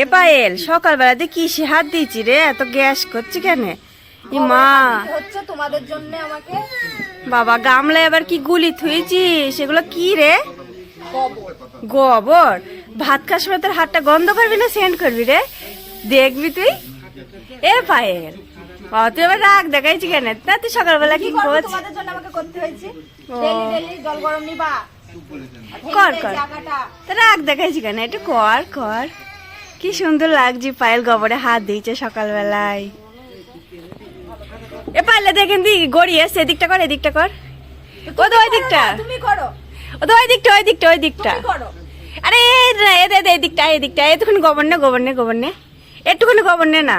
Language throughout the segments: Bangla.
এ পায়েল সকালবেলাতে কিসে হাত দিয়েছি রে? এত গ্যাস করছি কেন? মা হচ্ছে তোমাদের জন্য আমাকে। বাবা গামলায় আবার কি গুলি থুয়েছি সেগুলো কি রে? গোবর। ভাত খাওয়ার সময় তোর হাতটা গন্ধ করবি না সেন্ড করবি রে? দেখবি তুই? এ পায়েল। বাবা তুই আবার রাগ দেখাইছি কেন? তা তুই সকালবেলা কি কি করছিস? তোমাদের জন্য আমাকে করতে হয়েছে? ডেলি জল গরম নিবা। কর, কর। রাগ দেখাইছি কেন? একটু কর কর। কি সুন্দর লাগছে পায়েল গোবরে হাত দিয়েছে সকালবেলায়। এ পাইলে দেখেন দি গড়িয়ে এদিকটা কর এদিকটা কর। ও তো ওই দিকটা তুমি করো। ও তো ওই দিকটা ওই দিকটা ওই দিকটা আরে এ দে দে এদিকটা এদিকটা এতক্ষণ গোবর নে গোবর নে গোবর নে। একটুখানি গোবর নে না।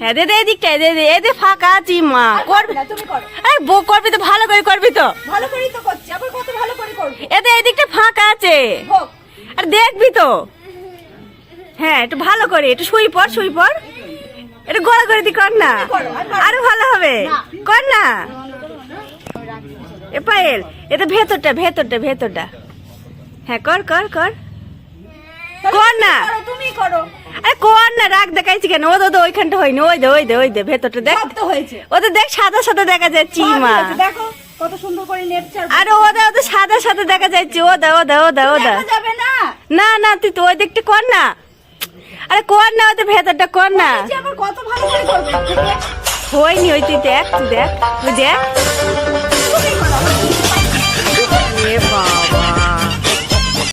হ্যাঁ দে দে এদিকটা দে দে এ দে ফাঁকা আছি মা। করবি না তুমি করো। আরে বউ করবি তো ভালো করে করবি তো। ভালো করেই তো করছি আবার কত ভালো করে করব? এ দে এদিকটা ফাঁকা আছে। আর দেখবি তো। হ্যাঁ একটু ভালো করে একটু শুই পড় শুই পড়। একটু গড়া করে দি কর না। আরও ভালো হবে। কর না। এ পায়েল এটা ভেতরটা ভেতরটা ভেতরটা। হ্যাঁ কর কর কর। কর না। তুমি করো আরে কর না রাগ দেখাইছি কেন? ও তো ওইখানটা হয়নি। ওই দে ওই দে ওই দে ভেতরটা দেখ। তো হয়েছে। ওদের দেখ সাদা সাদা দেখা যায় চিমা দেখো কত সুন্দর করে নেট চার আরে ওদের ওদের সাদা সাদা দেখা যাচ্ছে ও দা ও দা ও দা ও দা না। না না তুই তো ওই দিকটা কর না। আরে কর না ওদের ভেতরটা কর না। কত ভালো করে করব হয়নি ওই তুই দেখ তুই দেখ তুই দেখ।